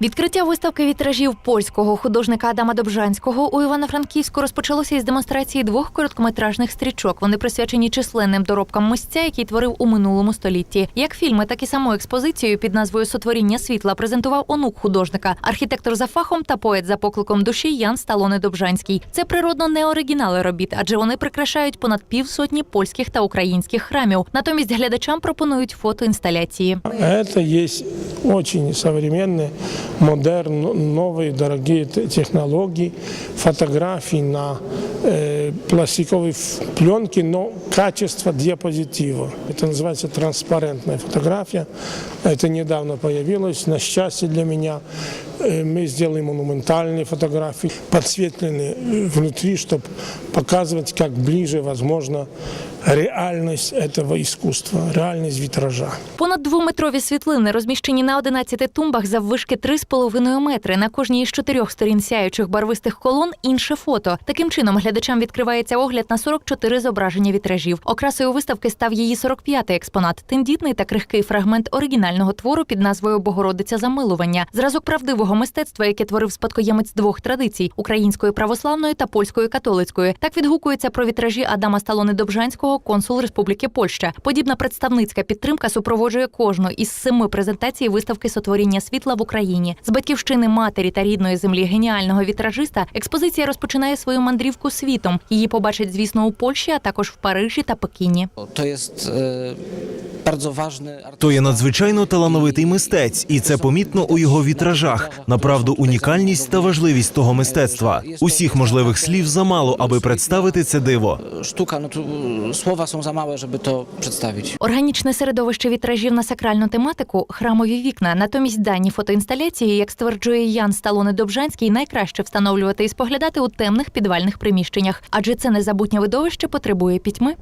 Відкриття виставки вітражів польського художника Адама Добжанського у Івано-Франківську розпочалося із демонстрації двох короткометражних стрічок. Вони присвячені численним доробкам митця, який творив у минулому столітті. Як фільми, так і саму експозицію під назвою Сотворіння світла презентував онук художника, архітектор за фахом та поет за покликом душі Ян Сталоне Добжанський. Це природно не оригінали робіт, адже вони прикрашають понад півсотні польських та українських храмів. Натомість глядачам пропонують фотоінсталяції. Это есть очень современные, модерн, новые, дорогие т- технологии, фотографии на э, пластиковой ф- пленке, но качество диапозитива. Это называется транспарентная фотография. Это недавно появилось. На счастье для меня э, мы сделали монументальные фотографии, подсветленные э, внутри, чтобы показывать, как ближе, возможно, реальность этого искусства, реальность витража. Понад двометрові світлини розміщені на 11 тумбах заввишки 3,5 метри. На кожній із чотирьох сторін сяючих барвистих колон інше фото. Таким чином глядачам відкривається огляд на 44 зображення вітражів. Окрасою виставки став її 45-й експонат. Тендітний та крихкий фрагмент оригінального твору під назвою Богородиця замилування. Зразок правдивого мистецтва, яке творив спадкоємець двох традицій української православної та польської католицької. Так відгукується про вітражі Адама Сталони Добжанського, консул Республіки Польща. Подібна представницька підтримка супроводжує кожну із семи презентацій виставки сотворіння світла в Україні. З батьківщини матері та рідної землі геніального вітражиста експозиція розпочинає свою мандрівку світом. Її побачать, звісно, у Польщі, а також в Парижі та Пекіні. To jest То є надзвичайно талановитий мистець, і це помітно у його вітражах. Направду, унікальність та важливість того мистецтва. Усіх можливих слів замало, аби представити це диво. E, słowa są za małe, żeby to przedstawić. Органічне середовище вітражів на сакральну тематику храмові вікна. Натомість дані фотоінсталяції, як стверджує Ян Сталоне Добжанський, найкраще встановлювати і споглядати у темних підвальних приміщеннях, адже це незабутнє видовище потребує пітьми.